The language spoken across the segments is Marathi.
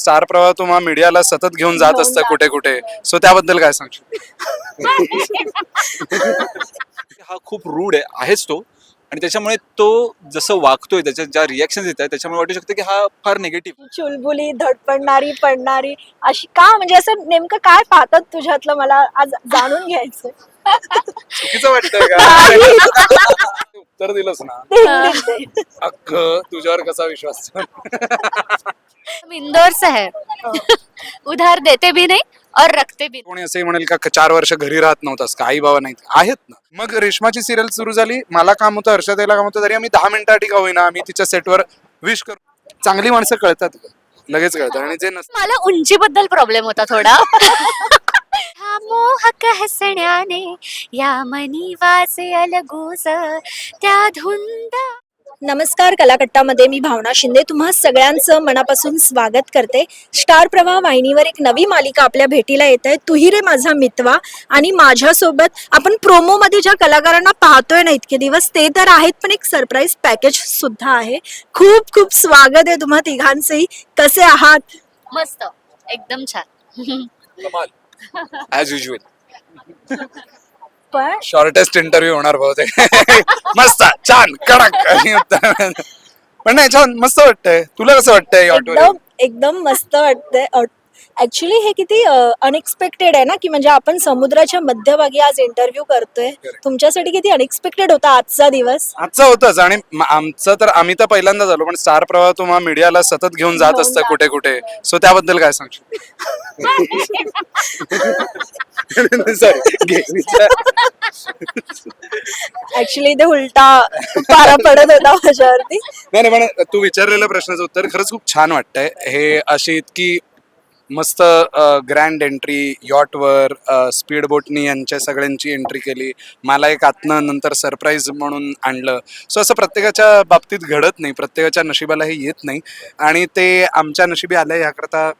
स्टार प्रवाह तुम्हा मीडियाला सतत घेऊन जात असतं कुठे कुठे. सो त्याबद्दल काय सांगशील? हा खूप रूढ आहे आहेच तो. आणि त्याच्यामुळे तो जसं वागतोय त्याच्या ज्या रिॲक्शन येत आहेत त्याच्यामुळे वाटू शकतं की हा फार निगेटिव्ह चुलबुली धडपडणारी पडणारी अशी का? म्हणजे असं नेमकं काय पाहतात तुझ्यातलं? मला आज जाणून घ्यायचं चुकीचं वाटतंय का? उत्तर दिलंस ना. अख्ख तुझ्यावर कसा विश्वास हम इंदौर से है. उधार देते भी नहीं और रखते भी कोणी असंही म्हणेल का चार वर्ष घरी राहत नव्हतास का? आई बाबा नाहीत आहेत ना. मग रेशमाची सिरियल सुरू झाली मला काम होतं हर्षदेला काम होतं तरी आम्ही दहा मिनिटासाठी का होईना आम्ही तिच्या सेटवर विश करू. चांगली माणसं कळतात. लगेच कळतात आणि जे नसतात मला उंचीबद्दल प्रॉब्लेम होता थोडा. हा मोहक हसण्याने या मनी वाचे अलगूज त्या धुंद नमस्कार कलाकट्टामध्ये मी भावना शिंदे. तुम्हा सगळ्यांचं मनापासून स्वागत करते. स्टार प्रवाह वाहिनीवर एक नवी मालिका आपल्या भेटीला येत आहे. तुही रे माझा मितवा. आणि माझ्यासोबत आपण प्रोमोमध्ये ज्या कलाकारांना पाहतोय ना इतके दिवस ते तर आहेत पण एक सरप्राईज पॅकेज सुद्धा आहे. खूप खूप स्वागत आहे तुम्हा तिघांचंही. कसे आहात? मस्त. एकदम छान. युजल पण शॉर्टेस्ट इंटरव्ह्यू होणार बहुतेक. मस्त छान कडक. पण नाही छान मस्त वाटतंय. तुला कसं वाटतंय ऑटो एकदम एकदम मस्त वाटतंय. ऍक्च्युली हे किती अनएक्सपेक्टेड आहे ना की म्हणजे आपण समुद्राच्या मध्यभागी आज इंटरव्ह्यू करतोय. तुमच्यासाठी किती अनएक्सपेक्टेड होता आजचा दिवस? आजचं होतंच आणि आमचं तर आम्ही तर पहिल्यांदा झालो पण स्टार प्रवाह तुम्हा मीडियाला सतत घेऊन जात घेऊन असतं. कुठे कुठे. सो त्याबद्दल काय सांगशील? ऍक्च्युली ते उलटा पारा पडत होता माझ्यावरती. नाही नाही पण तू विचारलेल्या प्रश्नाचं उत्तर खरंच खूप छान वाटतंय. हे अशी इतकी मस्त ग्रँड एंट्री यॉटवर स्पीड बोटनी यांच्या सगळ्यांची एंट्री केली. मला एक आतनं नंतर सरप्राईज म्हणून आणलं. सो असं प्रत्येकाच्या बाबतीत घडत नाही. प्रत्येकाच्या नशिबाला हे येत नाही. आणि ते आमच्या नशिबी आलं याकरता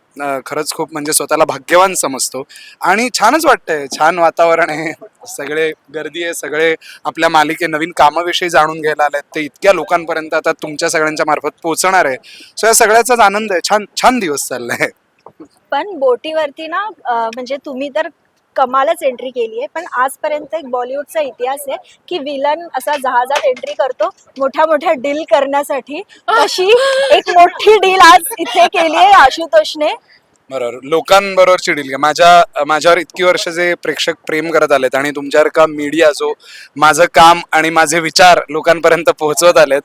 खरंच खूप म्हणजे स्वतःला भाग्यवान समजतो. आणि छानच वाटतंय. छान वातावरण आहे. सगळे गर्दी आहे. सगळे आपल्या मालिके नवीन कामाविषयी जाणून घ्यायला आलेत. ते इतक्या लोकांपर्यंत आता तुमच्या सगळ्यांच्या मार्फत पोहोचणार आहे. सो या सगळ्याचाच आनंद आहे. छान छान दिवस चाललाय. पण बोटीवरती ना म्हणजे तुम्ही तर कमालच एंट्री केली आहे पण आजपर्यंत एक बॉलिवूडचा इतिहास आहे की विलन असा जहाजात एंट्री करतो मोठ्या मोठ्या डील करण्यासाठी. तशी एक मोठी डील आज इथे केली आहे आशुतोषने. बरोबर. लोकांबरोबरची डील माझ्या माझ्यावर इतकी वर्ष जे प्रेक्षक प्रेम करत आलेत आणि तुमच्यावर का मीडिया जो माझं काम आणि माझे विचार लोकांपर्यंत पोहोचवत आलेत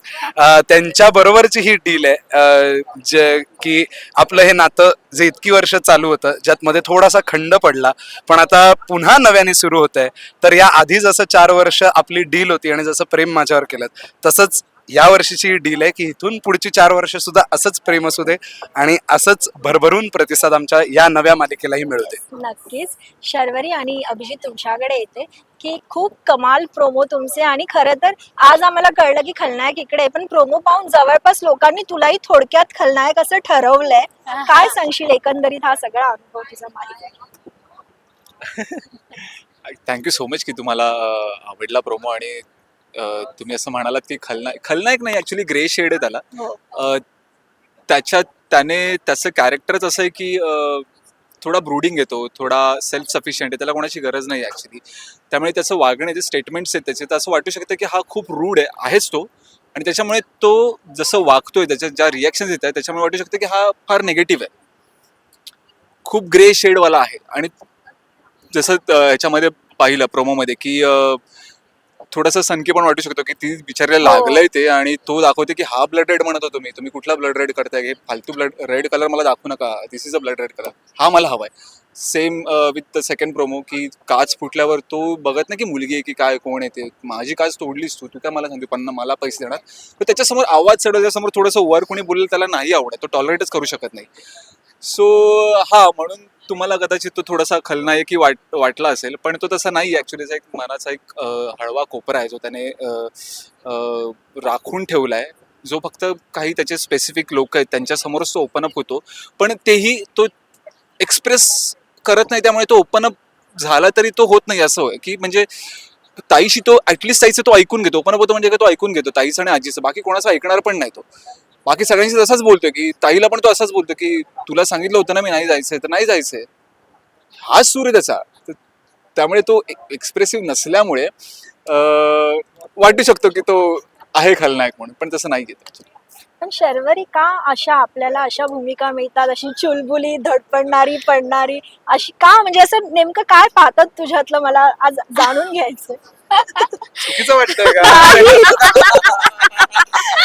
त्यांच्या बरोबरची ही डील आहे. जे की आपलं हे नातं जे इतकी वर्ष चालू होतं ज्यात मध्ये थोडासा खंड पडला पण आता पुन्हा नव्याने सुरू होत आहे तर या आधी जसं चार वर्ष आपली डील होती आणि जसं प्रेम माझ्यावर केलं तसंच या वर्षीची डील आहे की इथून पुढची चार वर्ष सुद्धा असंच प्रेम असू दे आणि असंच भरभरून प्रतिसाद आमच्या या नव्या मालिकेलाही मिळू दे. नक्कीच. शर्वरी आणि अभिजित तुमच्याकडे येते की खूप कमाल प्रोमो तुमचे आणि खरं तर आज आम्हाला कळलं की खलनायक इकडे. पण प्रोमो पाहून जवळपास लोकांनी तुलाही थोडक्यात खलनायक असं ठरवलंय. काय सांगशील एकंदरीत हा सगळा अनुभव तुझा मालिकेत? थँक्यू सो मच की तुम्हाला आवडला प्रोमो आणि तुम्ही असं म्हणालात की खलनायक खलनायक नाही ॲक्च्युली ग्रे शेड आहे त्याला. हो. त्याच्यात त्याने त्याचं कॅरेक्टरच असं आहे की थोडा ब्रुडिंग येतो थोडा सेल्फ सफिशियंट आहे त्याला कोणाची गरज नाही ॲक्च्युली त्यामुळे त्याचं वागणे जे स्टेटमेंट्स आहेत त्याचे तर असं वाटू शकतं की हा खूप रूढ आहे आहेच तो. आणि त्याच्यामुळे तो जसं वागतोय त्याच्या ज्या रिॲक्शन येत आहेत त्याच्यामुळे वाटू शकतं की हा फार निगेटिव्ह आहे. खूप ग्रे शेडवाला आहे. आणि जसं ह्याच्यामध्ये पाहिलं प्रोमोमध्ये की थोडंसं सनकी पण वाटू शकतो की ती बिचारीला हो. लागलंय ते आणि तो दाखवते की हा ब्लड रेड म्हणत होतो मी. तुम्ही कुठला ब्लड रेड करताय? हे फालतू ब्लड रेड कलर मला दाखवू नका. This is a blood red colour हा मला हवाय. Same with the second promo की काच फुटल्यावर तो बघत नाही की मुलगी आहे की काय कोण आहे ते. माझी काच तोडलीस तू. तू काय मला सांगते पन्ना मला पैसे देणार. तर त्याच्यासमोर आवाज चढवल्यासमोर थोडंसं वर कोणी बोललं त्याला नाही आवडत. तो टॉलरेटच करू शकत नाही. सो हा म्हणून तुम्हाला कदाचित तो थोडासा खलनायकी वाट वाटला असेल पण तो तसा नाही. ॲक्च्युली एक मनाचा एक हळवा कोपरा आहे जो त्याने राखून ठेवला आहे जो फक्त काही त्याचे स्पेसिफिक लोक आहेत त्यांच्यासमोरच तो ओपन अप होतो. पण तेही तो एक्सप्रेस करत नाही त्यामुळे तो ओपन अप झाला तरी तो होत नाही असं होय. की म्हणजे ताईशी तो ॲटलिस्ट ताईचं तो ऐकून घेतो. ओपन अप होतो म्हणजे तो ऐकून घेतो. ताईचं आणि आजीचं. बाकी कोणाचं ऐकणार पण नाही तो. बाकी सगळ्यांशी तसाच बोलतोय की ताईला पण तो असाच बोलतो की तुला सांगितलं होतं ना मी नाही जायचंय तर नाही जायचंय. हाच सूर आहे त्याचा. त्यामुळे तो एक्सप्रेसिव्ह नसल्यामुळे अं, वाटू शकतो की तो आहे खलनायक म्हणून पण तसं नाही घेत. पण शर्वरी का अशा आपल्याला अशा भूमिका मिळतात? अशी चुलबुली धडपडणारी पडणारी अशी का? म्हणजे असं नेमकं काय पाहतात तुझ्यातलं? मला आज जाणून घ्यायचं चुकीचं वाटतंय का?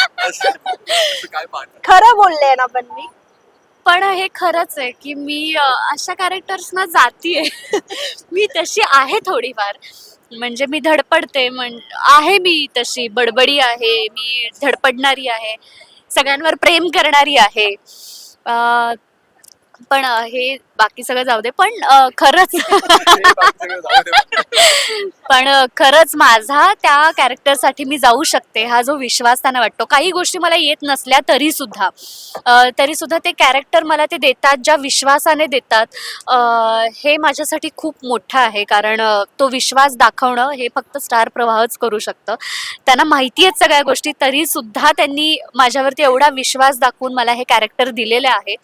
काय पाहत? खरं बोलले ना पण मी. पण हे खरंच आहे की मी अ, अशा कॅरेक्टर्सना जातीये. मी तशी आहे थोडीफार. म्हणजे मी धडपडते म्हण आहे मी तशी. बडबडी आहे मी धडपडणारी आहे. सगळ्यांवर प्रेम करणारी आहे. अ, पण अ, हे बाकी सगळं जाऊ दे. पण अ, खरंच पण अ, खरंच माझा त्या कॅरेक्टरसाठी मी जाऊ शकते हा जो विश्वास त्यांना वाटतो. काही गोष्टी मला येत नसल्या तरी सुद्धा तरी सुद्धा ते कॅरेक्टर मला ते देतात ज्या विश्वासाने देतात. अ, हे माझ्यासाठी खूप मोठं आहे कारण अ, तो विश्वास दाखवणं हे फक्त स्टार प्रवाहच करू शकतं. त्यांना माहिती आहेत सगळ्या गोष्टी तरी सुद्धा त्यांनी माझ्यावरती एवढा विश्वास दाखवून मला हे कॅरेक्टर दिलेले आहे.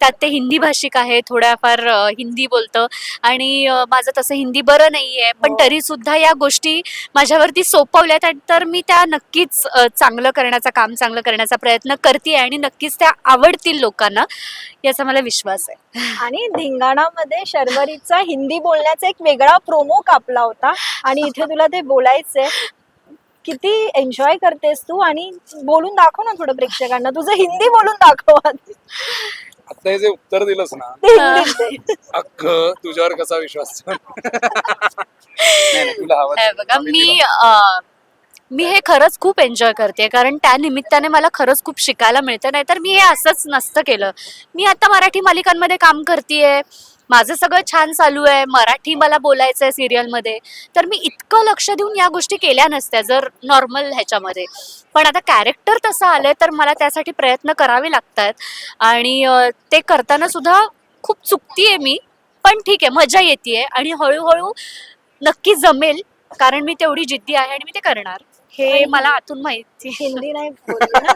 त्यात ते हिंदी भाषिक आहे थोड्याफार हिंदी बोलतं आणि माझं तसं हिंदी बरं नाही आहे पण हो. तरी सुद्धा या गोष्टी माझ्यावरती सोपवल्यात आणि तर मी त्या नक्कीच चांगलं करण्याचा काम चांगलं करण्याचा प्रयत्न करते आणि नक्कीच त्या आवडतील लोकांना याचा मला विश्वास आहे आणि धिंगाणामध्ये शर्वरीचा हिंदी बोलण्याचा एक वेगळा प्रोमो कापला होता आणि इथे तुला ते बोलायचंय किती एन्जॉय करतेस तू आणि बोलून दाखव ना थोडं प्रेक्षकांना तुझं हिंदी बोलून दाखव. आता हे जे उत्तर दिलंस ना. अख्ख तुझ्यावर कसा विश्वास नाही, नाही, तुला हवं बघा मी अ, मी हे खरंच खूप एन्जॉय करते कारण त्या निमित्ताने मला खरंच खूप शिकायला मिळतं नाहीतर मी हे असंच नसतं केलं. मी आता मराठी मालिकांमध्ये काम करतेय माझं सगळं छान चालू आहे. मराठी मला बोलायचं आहे सिरियलमध्ये तर मी इतकं लक्ष देऊन या गोष्टी केल्या नसत्या जर नॉर्मल ह्याच्यामध्ये. पण आता कॅरेक्टर तसं आलंय तर मला त्यासाठी प्रयत्न करावे लागतात. आणि ते करताना सुद्धा खूप चुकतीये मी पण ठीक आहे मजा येते आणि हळूहळू नक्की जमेल कारण मी तेवढी जिद्दी आहे आणि मी ते करणार. हे मला आतून माहिती हिंदी नाही बोलली ना.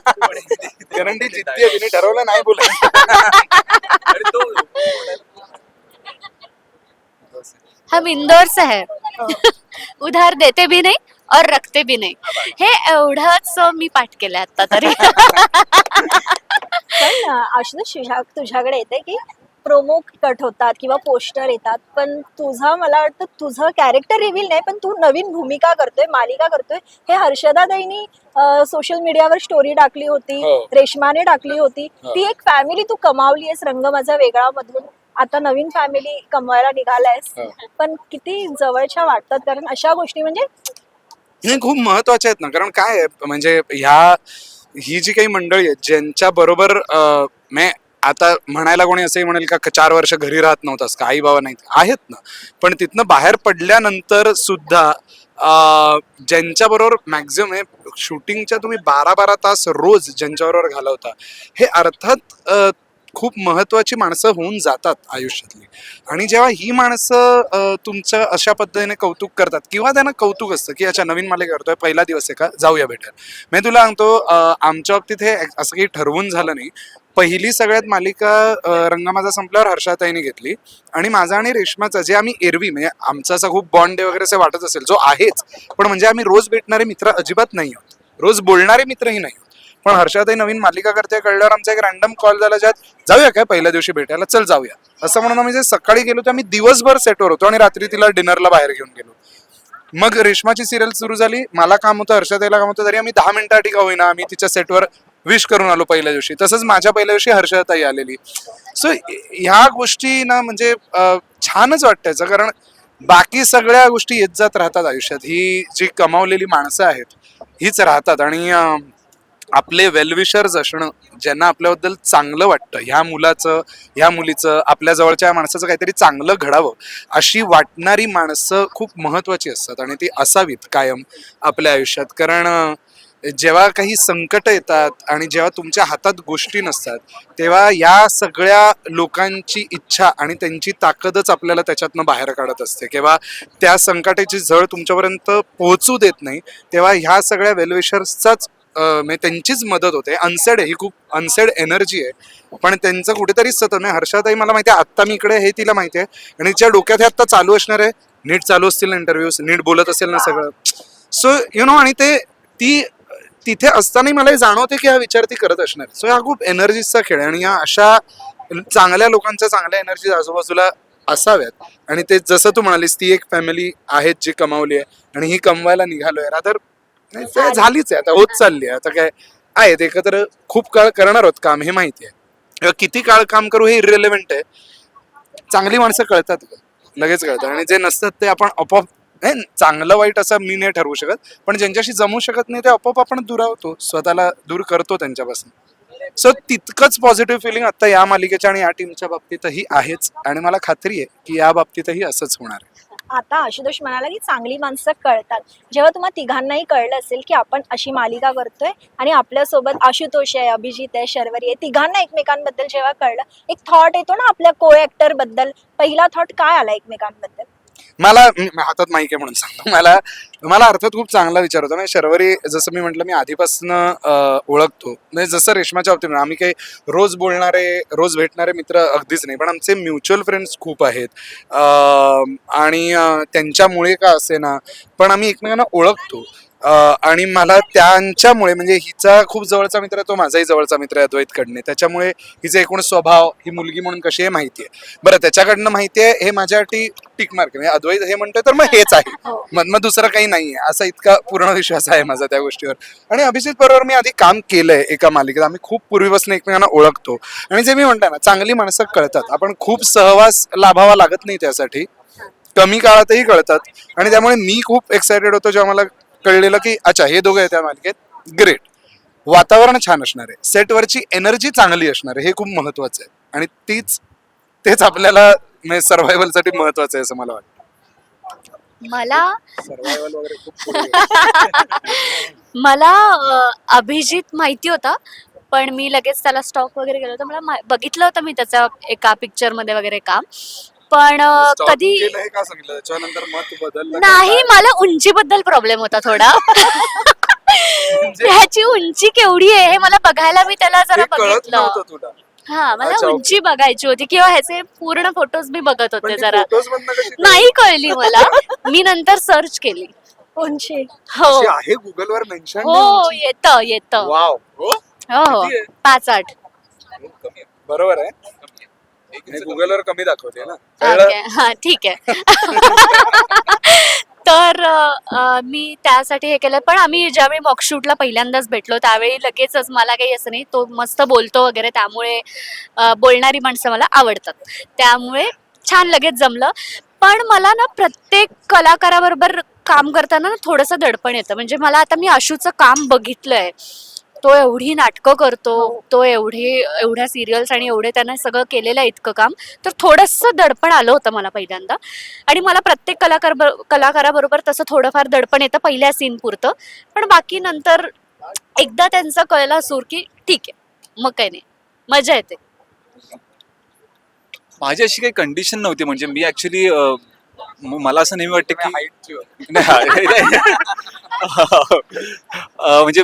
कारण ती जिद्दी आहे तिने ठरवलं नाही बोलायचं हम इंदौर से है। उधार देते भी नाही और रखते भी नाही। हे एवढंच मी पाठ केलंय आता तरी। पण आशुतोष तुझ्या तुझ्याकडे येते की प्रोमो कट होतात किंवा पोस्टर येतात पण तुझा मला वाटतं तुझं कॅरेक्टर रिव्हील नाही पण तू नवीन भूमिका करतोय मालिका करतोय. हे हर्षदाताईनी सोशल मीडियावर स्टोरी टाकली होती हो. रेशमाने टाकली होती. हो. ती एक फॅमिली तू कमावली आहेस रंग माझा वेगळा मधून आता नवीन फॅमिली कमवायला निघालायस हो. पण किती जवळच्या वाटतात? कारण अशा गोष्टी म्हणजे हे खूप महत्त्वाचे आहेत ना. कारण काय आहे म्हणजे ह्या ही जी काही मंडळी आहेत ज्यांच्या बरोबर अं, मे आता म्हणायला कोणी असंही म्हणेल का चार वर्ष घरी राहत नव्हतास का आई बाबा नाही आहेत ना. पण तिथनं बाहेर पडल्यानंतर सुद्धा अं, ज्यांच्याबरोबर मॅक्झिमम हे शूटिंगच्या तुम्ही बारा बारा तास रोज ज्यांच्याबरोबर घालवता हे अर्थात अं, खूप महत्वाची माणसं होऊन जातात आयुष्यातली. आणि जेव्हा ही माणसं तुमचं अशा पद्धतीने कौतुक करतात किंवा त्यांना कौतुक असतं की अच्छा नवीन मालिका करतोय पहिला दिवस आहे का? जाऊया भेटायला मी तुला सांगतो आमच्या बाबतीत हे असं काही ठरवून झालं नाही. पहिली सगळ्यात मालिका अं, माझा संपल्यावर हर्षाताईने घेतली. आणि माझा आणि रेशमाचा जे आम्ही एरवी म्हणजे आमचा असा खूप बॉन्ड वगैरे असं वाटत असेल जो आहेच. पण म्हणजे आम्ही रोज भेटणारे मित्र अजिबात नाही आहोत. रोज बोलणारे मित्रही नाही आहोत. पण हर्षाताई नवीन मालिका करते कळल्यावर आमचा एक रॅन्डम कॉल झाला ज्यात जाऊया काय पहिल्या दिवशी भेटायला? चल जाऊया. असं म्हणून आम्ही जे सकाळी गेलो तर आम्ही दिवसभर सेटवर होतो आणि रात्री तिला डिनरला बाहेर घेऊन गेलो. मग रेश्माची सिरियल सुरू झाली. मला काम होतं हर्षदाईला काम होतं तरी आम्ही दहा मिनिटासाठी का होईना आम्ही तिच्या सेटवर विश करून आलो पहिल्या दिवशी. तसंच माझ्या पहिल्या दिवशी हर्षदाताई आलेली. सो ह्या गोष्टी ना म्हणजे छानच वाटतं कारण बाकी सगळ्या गोष्टी येत जात राहतात आयुष्यात. ही जी कमावलेली माणसं आहेत हीच राहतात. आणि आपले वेलविशर्स असणं ज्यांना आपल्याबद्दल चांगलं वाटतं ह्या मुलाचं ह्या मुलीचं आपल्या जवळच्या माणसाचं काहीतरी चांगलं घडावं अशी वाटणारी माणसं खूप महत्वाची असतात आणि ती असावीत कायम आपल्या आयुष्यात. कारण जेव्हा काही संकट येतात आणि जेव्हा तुमच्या हातात गोष्टी नसतात तेव्हा या सगळ्या लोकांची इच्छा आणि त्यांची ताकदच आपल्याला त्याच्यातनं बाहेर काढत असते. किंवा त्या संकटाची झळ तुमच्यापर्यंत पोहोचू देत नाही तेव्हा ह्या सगळ्या वेलविशर्सचाच म्हणजे त्यांचीच मदत होते. अनसेड ही खूप अनसेड एनर्जी आहे. पण त्यांचं कुठेतरी सतत नाही. हर्षाताई मला माहिती आहे आत्ता मी इकडे हे तिला माहिती आहे. आणि तिच्या डोक्यात हे आत्ता चालू असणार आहे नीट चालू असतील ना इंटरव्ह्यूज नीट बोलत असेल ना सगळं. सो यु नो आणि ते ती तिथे असतानाही मला हे जाणवते की हा विचार ती करत असणार. सो हा खूप एनर्जीचा खेळ आहे. आणि या अशा चांगल्या लोकांच्या चांगल्या एनर्जी आजूबाजूला असाव्यात. आणि ते जसं तू म्हणालीस ती एक फॅमिली आहेत जी कमावली आहे. आणि ही कमवायला निघालोय. रादर नाही ते झालीच आहे आता होत चालली आहे. आता काय आहेत एकत्र खूप काळ करणार आहोत काम हे माहिती आहे. किंवा किती काळ काम करू हे इरिलेव्हंट आहे. चांगली माणसं कळतात लगेच कळतात. आणि जे नसतात ते आपण आपोआप नाही चांगलं वाईट असं मी नाही ठरवू शकत. पण ज्यांच्याशी जमू शकत नाही ते आपोआप आपण दुरावतो स्वतःला दूर करतो त्यांच्यापासून. सो तितकंच पॉझिटिव्ह फिलिंग आता या मालिकेच्या आणि या टीमच्या बाबतीतही आहेच. आणि मला खात्री आहे की या बाबतीतही असंच होणार आहे. आता आशुतोष म्हणाला की चांगली माणसं कळतात. जेव्हा तुम्हाला तिघांनाही कळलं असेल की आपण अशी मालिका करतोय आणि आपल्यासोबत आशुतोष आहे अभिजित आहे शर्वरी आहे तिघांना एकमेकांबद्दल जेव्हा कळलं एक थॉट येतो ना आपल्या को ऍक्टरबद्दल. पहिला थॉट काय आला एकमेकांबद्दल? मला हातात माहिती आहे म्हणून सांगतो. मला मला अर्थात खूप चांगला विचार होता. म्हणजे शर्वरी जसं मी म्हटलं मी आधीपासून ओळखतो. म्हणजे जसं रेशमाच्या बाबतीत आम्ही काही रोज बोलणारे रोज भेटणारे मित्र अगदीच नाही. पण आमचे म्युच्युअल फ्रेंड्स खूप आहेत. आणि त्यांच्यामुळे का असे ना पण आम्ही एकमेकांना ओळखतो. आणि मला त्यांच्यामुळे म्हणजे हिचा खूप जवळचा मित्र आहे तो माझाही जवळचा मित्र आहे अद्वैत कडणे त्याच्यामुळे हिचा एकूण स्वभाव ही मुलगी म्हणून कशी आहे माहिती आहे. बरं त्याच्याकडनं माहिती आहे हे माझ्यासाठी टिक मार्क म्हणजे अद्वैत हे म्हणतोय तर मग हेच आहे. हो. मग मग दुसरं काही नाहीये असा इतका पूर्ण विश्वास आहे माझा त्या गोष्टीवर. आणि अभिजित बरोबर मी आधी काम केलंय एका मालिकेत. आम्ही खूप पूर्वीपासून एकमेकांना ओळखतो. आणि जे मी म्हणताय ना चांगली माणसं कळतात. आपण खूप सहवास लाभावा लागत नाही त्यासाठी. कमी काळातही कळतात. आणि त्यामुळे मी खूप एक्सायटेड होतो जेव्हा मला कळलेलं की अच्छा हे दोघं त्या मालिकेत. ग्रेट वातावरण छान असणार आहे. सेटवरची एनर्जी चांगली असणार आहे. हे खूप महत्वाचं आहे. आणि तीच तेच आपल्याला सर्व्हायव्हलसाठी महत्वाचं आहे असं मला वाटतं. मला सर्व्हायव्हल वगैरे खूप पुढे मला अ, अभिजित माहिती होता पण मी लगेच त्याला स्टॉक वगैरे गेलो होतं. मला मा- बघितलं होतं मी त्याच्या एका पिक्चरमध्ये वगैरे काम. पण Stop कधी केलं हे का सांगितलं? त्याच्यानंतर मत बदललं का? नाही? मला उंचीबद्दल प्रॉब्लेम होता थोडा. म्हणजे? ह्याची उंची केवढी आहे हे मला बघायला मी त्याला जरा हे कळत बघितलं. नव्हतं तुला. हा मला अच्छा, okay. उंची बघायची होती किंवा ह्याचे पूर्ण फोटोज मी बघत पण होते जरा. photos मधनं कशी कळली? नाही कळली मला. मी नंतर सर्च केली. उंची. हो. अशी आहे गुगल वर मेन्शन हो येत येत. हो? वाव हो हो. किती आहे? पाच आठ. बरोबर आहे. गुगल वर कमी दाखवते ना? ओके. हा ठीक आहे. तर अ, मी त्यासाठी हे केलं. पण आम्ही ज्यावेळी मॉकशूटला पहिल्यांदाच भेटलो त्यावेळी लगेचच मला काही असं नाही तो मस्त बोलतो वगैरे. त्यामुळे अ, बोलणारी माणसं मला आवडतात. त्यामुळे छान लगेच जमलं. पण मला ना प्रत्येक कलाकाराबरोबर काम करताना ना थोडंसं दडपण येतं. म्हणजे मला आता मी आशूचं काम बघितलंय. तो एवढी नाटकं करतो तो एवढी एवढ्या सिरियल्स आणि एवढे त्यानं सगळं केलेलं आहे इतकं काम तर थोडंसं दडपण आलं होतं मला पहिल्यांदा. आणि मला प्रत्येक कलाकार कलाकाराबरोबर तसं थोडंफार दडपण येतं पहिल्या सीन पुरतं. पण बाकी नंतर एकदा त्यांचं कळला सूर की ठीक आहे मग काही नाही. मजा येते. माझी अशी काही कंडिशन नव्हती म्हणजे मी ऍक्च्युली मला असं नेहमी वाटतं की म्हणजे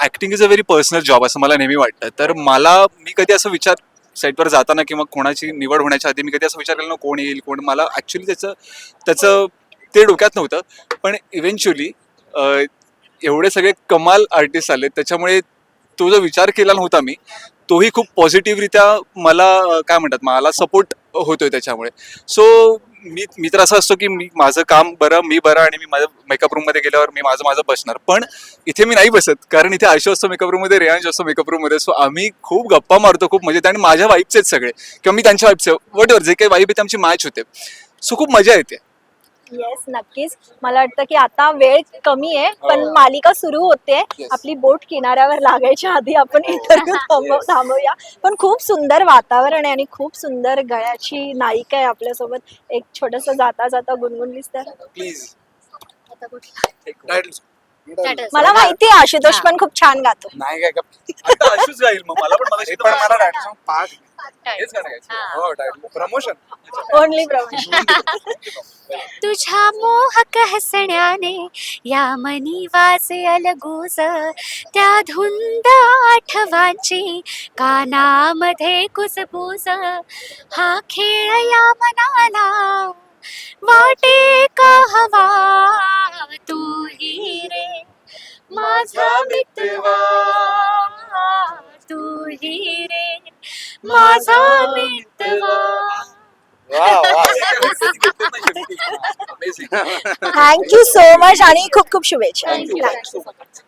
acting is a very personal job असं मला नेहमी वाटतं. तर मला मी कधी असं विचार सेटवर जाताना किंवा कोणाची निवड होण्याच्या आधी मी कधी असं विचार केला ना कोण येईल कोण मला ऍक्च्युली त्याचं त्याचं ते डोक्यात नव्हतं. पण इव्हेंच्युअली एवढे सगळे कमाल आर्टिस्ट आले त्याच्यामुळे तो जो विचार केला नव्हता मी तोही खूप पॉझिटिव्हरित्या मला काय म्हणतात मला सपोर्ट होतोय त्याच्यामुळे. सो मी मी तर असं असतो की मी माझं काम बरं मी बरं आणि मी माझ्या मेकअप रूममध्ये गेल्यावर मी माझं माझं बसणार. पण इथे मी नाही बसत कारण इथे आशू असतो मेकअप रूममध्ये रेयांश असतो मेकअप रूममध्ये. सो आम्ही खूप गप्पा मारतो खूप मजा आणि माझ्या वाईफचे सगळे. किंवा मी त्यांच्या वाईफचे वट जे काही वाईफ आहे आमची मॅच होते. सो खूप मजा येते. येस नक्कीच. मला वाटतं की आता वेळ कमी आहे पण हो. मालिका सुरू होते. आपली बोट किनाऱ्यावर लागायच्या आधी आपण इंटरव्ह्यू थांबव थांबवूया पण खूप सुंदर वातावरण आहे आणि खूप सुंदर गळ्याची नायिका आहे आपल्यासोबत. एक छोटस जाता जाता गुणगुणलीस तर. प्लीज मला माहिती आहे आशुतोष पण खूप छान गातो. नाही काय मला पण पण मला हेच गाणं गायचं. हा. हो टायटल प्रमोशन ओनली प्रमाण तुझ्या मोहक हसण्याने या मनी वाचे अलगूज त्या धुंद आठवांची कानामध्ये कुसबूज हा खेळ या मनाला वाटे का हवा? तू ही रे माझा मितवा. तू ही रे माझा मितवा थँक्यू सो मच आणि खूप खूप शुभेच्छा. Thank you.